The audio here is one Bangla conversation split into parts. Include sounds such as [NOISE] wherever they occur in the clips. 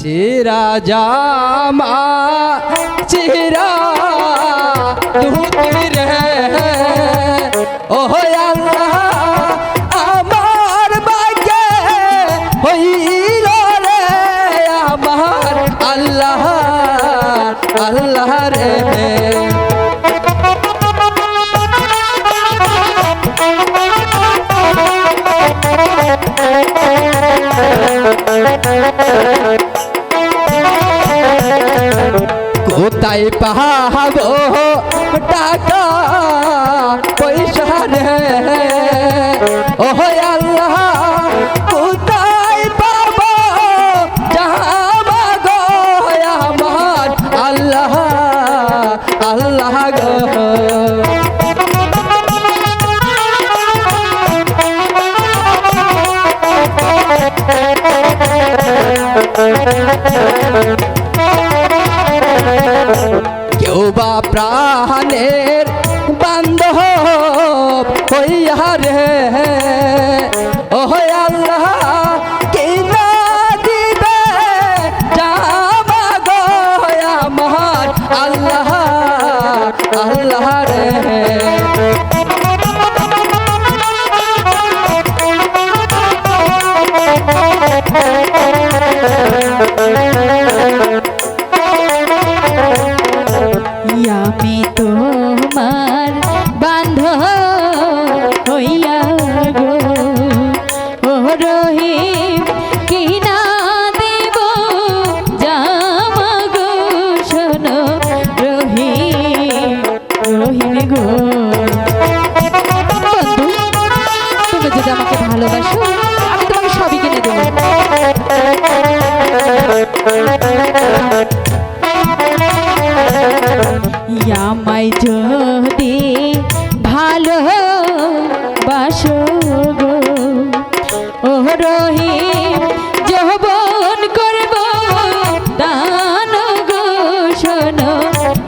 চেরা জামা চেরা ধুতি রে। ওহ আল্লাহ কোথায় পাহাবো টাকা পয়সা রে। ও আল্লাহ কোথায় পাবো জামা গো আমার আল্লাহ আল্লাহ গো। কেউ বা প্রাণের বান্ধব হইয়া রে। ও আল্লাহ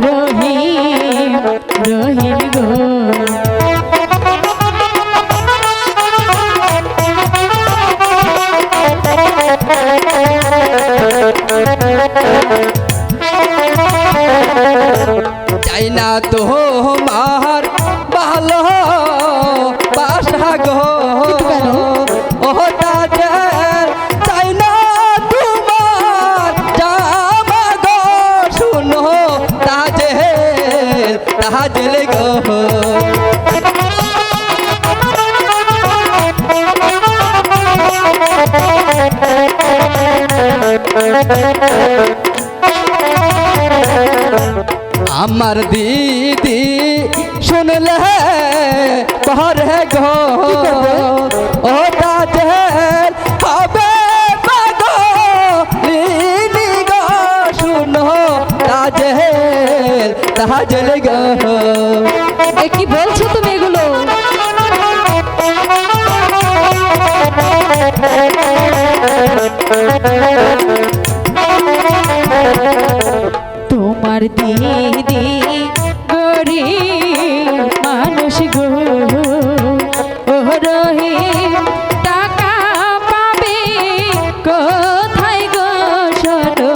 রহিম রহিম গো চাই না তোমার ভালো বাসা গো তাজের তাজেল গো আমার দিদি শুনলে পরে গো ও তাজের হবে পাগলিনি গো শুনো তাজের তাজেল গো। এ কি বলছো তুমি এগুলো? তোমার দিদি গরিব মানুষ গো। ও রহিম, টাকা পাবে কোথায় গো শোনো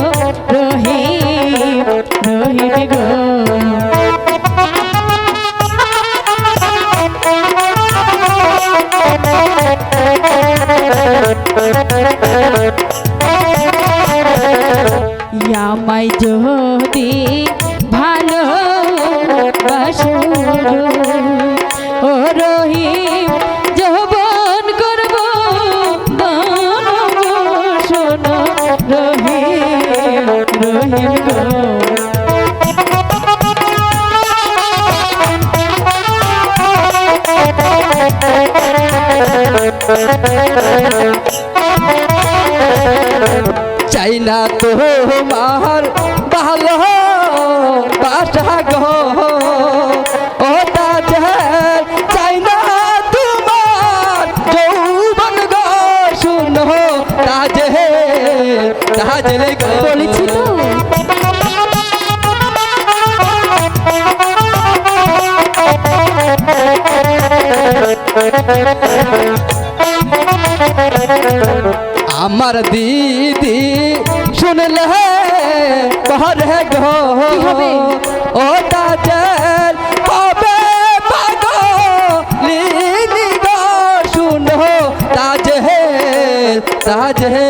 রহি রহিম গো। আমায় যদি ভালো ও রহিম যৌবন করব শোনো রহিম রহিম চাই না তোমার ভালো বাসা গো। ও তাজের চাই না তোমার যৌবন গো। শুনো তাজের তাজের গো। বলেছি তো। [LAUGHS] আমার দিদি শুনলে পরে গো কি হবে? ও তাজের হবে পাগলিনী গো শুনো তাজের তাজের গো